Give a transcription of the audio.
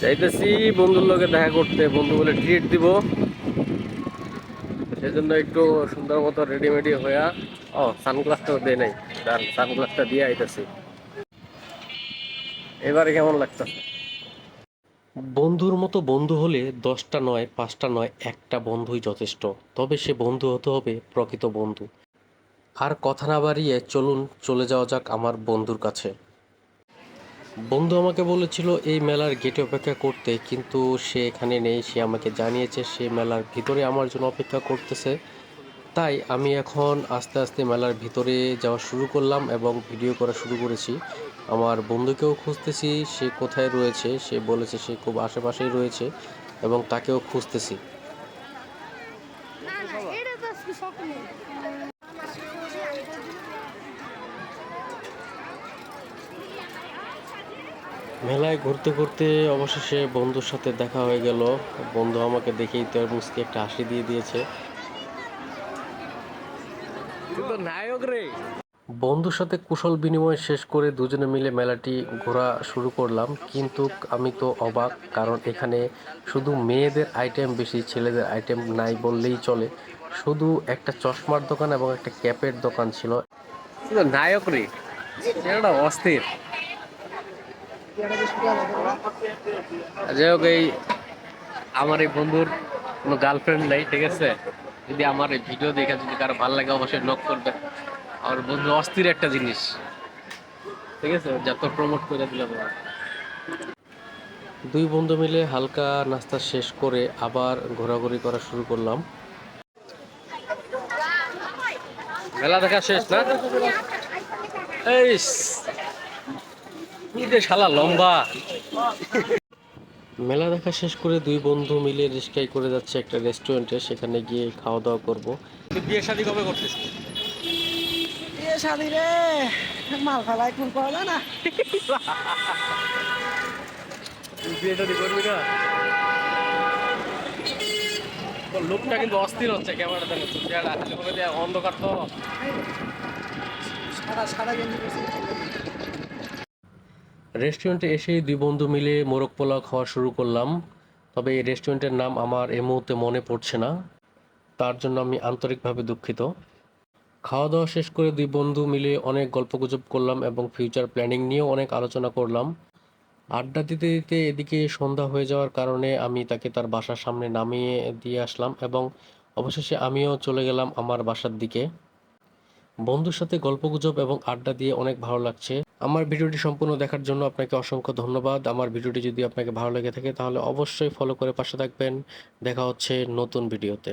চাইতেছি বন্ধুর লগে দেখা করতে। বন্ধু বলে ট্রিট দিব। সেজন্য একটু সুন্দর মতো রেডিমেডি হইয়া ও সানগ্লাসটাও দেয় নাই। সানগ্লাসটা দিয়ে আইতেছি। এবারে কেমন লাগতেছে? বন্ধুর মতো বন্ধু হলে দশটা নয়, পাঁচটা নয়, একটা বন্ধুই যথেষ্ট। তবে সে বন্ধু হতে হবে প্রকৃত বন্ধু। আর কথা না বাড়িয়ে চলুন, চলে যাওয়া যাক আমার বন্ধুর কাছে। বন্ধু আমাকে বলেছিল এই মেলার গেটে অপেক্ষা করতে, কিন্তু সে এখানে নেই, সে আমাকে জানিয়েছে সে মেলার ভিতরে আমার জন্য অপেক্ষা করতেছে। তাই আমি এখন আস্তে আস্তে মেলার ভিতরে যাওয়া শুরু করলাম এবং ভিডিও করা শুরু করেছি। আমার বন্ধুকেও খুঁজতেছি, সে কোথায় রয়েছে, সে বলেছে সে খুব আশেপাশেই রয়েছে এবং তাকেও খুঁজতেছি না না এটা তো আজকে সকালে মেলায় ঘুরতে ঘুরতে অবশেষে বন্ধুর সাথে দেখা হয়ে গেল। বন্ধু আমাকে দেখেই তো মুসকে একটা হাসি দিয়ে দিয়েছে। বন্ধুর সাথে কুশল বিনিময় শেষ করে দুজনে মিলে মেলাটি ঘোরা শুরু করলাম। কিন্তু আমি তো অবাক কারণ এখানে শুধু মেয়েদের আইটেম বেশি ছেলেদের আইটেম নাই বললেই চলে। শুধু একটা চশমার দোকান এবং একটা ক্যাপের দোকান ছিল। নায়ক রে। অস্থির। যাই হোক এই আমার এই বন্ধুর কোনো গার্লফ্রেন্ড নেই ঠিক আছে? যদি আমার এই ভিডিও দেখে যদি কারও ভালো লাগে অবশ্যই নক করবে। আমার বন্ধু অস্থির একটা জিনিস ঠিক আছে? যত প্রমোট করে দিলাম দুই বন্ধু মিলে হালকা নাস্তা শেষ করে আবার ঘোরাঘুরি করা শুরু করলাম। মেলা দেখা শেষ না? এই কি যে শালা লম্বা। মেলা দেখা শেষ করে দুই বন্ধু মিলে রিস্কাই করে যাচ্ছে একটা রেস্টুরেন্টে সেখানে গিয়ে খাওয়া দাওয়া করব বিয়ে শাদী কবে করতেছ এ শাদি রে মাল ফালাই কোন পাওয়া যায় না বিয়ে শাদী করবি না? লোকটা কিন্তু অস্থির হচ্ছে ক্যামেরা দেখে তুই চেহারা করে অন্ধকার তো। সাদা সাদা গেঞ্জি পরছি। রেস্টুরেন্টে এসেই দুই বন্ধু মিলে মোরগ পোলাও খাওয়া শুরু করলাম। তবে এই রেস্টুরেন্টের নাম আমার এই মুহূর্তে মনে পড়ছে না। তার জন্য আমি আন্তরিকভাবে দুঃখিত। খাওয়া দাওয়া শেষ করে দুই বন্ধু মিলে অনেক গল্পগুজব করলাম এবং ফিউচার প্ল্যানিং নিয়েও অনেক আলোচনা করলাম। আড্ডা দিতে দিতে এদিকে সন্ধ্যা হয়ে যাওয়ার কারণে আমি তাকে তার বাসার সামনে নামিয়ে দিয়ে আসলাম এবং অবশেষে আমিও চলে গেলাম আমার বাসার দিকে। বন্ধুর সাথে গল্পগুজব এবং আড্ডা দিয়ে অনেক ভালো লাগছে। আমার ভিডিওটি সম্পূর্ণ দেখার জন্য আপনাকে অসংখ্য ধন্যবাদ। আমার ভিডিওটি যদি আপনাকে ভালো লেগে থাকে, তাহলে অবশ্যই ফলো করে পাশে থাকবেন। দেখা হচ্ছে নতুন ভিডিওতে।